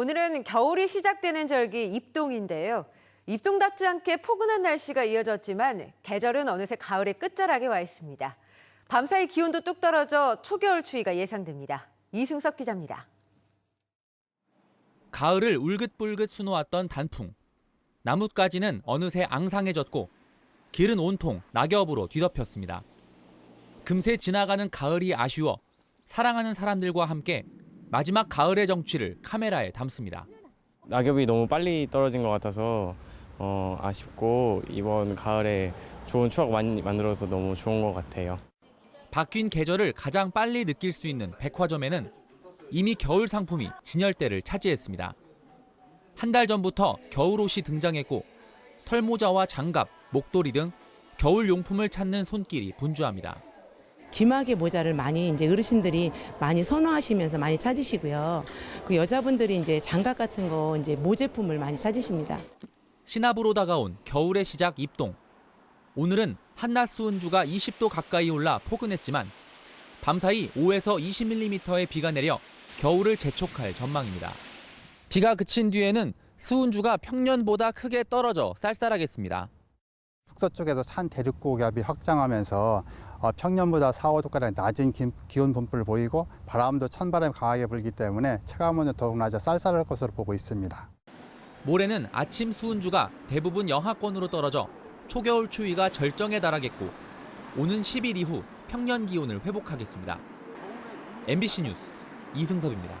오늘은 겨울이 시작되는 절기 입동인데요. 입동답지 않게 포근한 날씨가 이어졌지만 계절은 어느새 가을의 끝자락에 와 있습니다. 밤사이 기온도 뚝 떨어져 초겨울 추위가 예상됩니다. 이승석 기자입니다. 가을을 울긋불긋 수놓았던 단풍. 나뭇가지는 어느새 앙상해졌고 길은 온통 낙엽으로 뒤덮였습니다. 금세 지나가는 가을이 아쉬워 사랑하는 사람들과 함께 마지막 가을의 정취를 카메라에 담습니다. 낙엽이 너무 빨리 떨어진 것 같아서 어, 아쉽고 이번 가을에 좋은 추억 많이 만들어서 너무 좋은 것 같아요. 바뀐 계절을 가장 빨리 느낄 수 있는 백화점에는 이미 겨울 상품이 진열대를 차지했습니다. 한 달 전부터 겨울옷이 등장했고 털모자와 장갑, 목도리 등 겨울 용품을 찾는 손길이 분주합니다. 기막의 모자를 많이 이제 어르신들이 많이 선호하시면서 많이 찾으시고요. 그 여자분들이 이제 장갑 같은 거 이제 모제품을 많이 찾으십니다. 신압으로 다가온 겨울의 시작 입동. 오늘은 한낮 수은주가 20도 가까이 올라 포근했지만 밤사이 5에서 20mm의 비가 내려 겨울을 재촉할 전망입니다. 비가 그친 뒤에는 수은주가 평년보다 크게 떨어져 쌀쌀하겠습니다. 북서 쪽에서 찬 대륙고기압이 확장하면서 어, 평년보다 4, 5도가량 낮은 기- 기온 분포를 보이고 바람도 찬바람이 강하게 불기 때문에 체감온도 더욱 낮아 쌀쌀할 것으로 보고 있습니다. 모레는 아침 수은주가 대부분 영하권으로 떨어져 초겨울 추위가 절정에 달하겠고 오는 10일 이후 평년 기온을 회복하겠습니다. MBC 뉴스 이승섭입니다.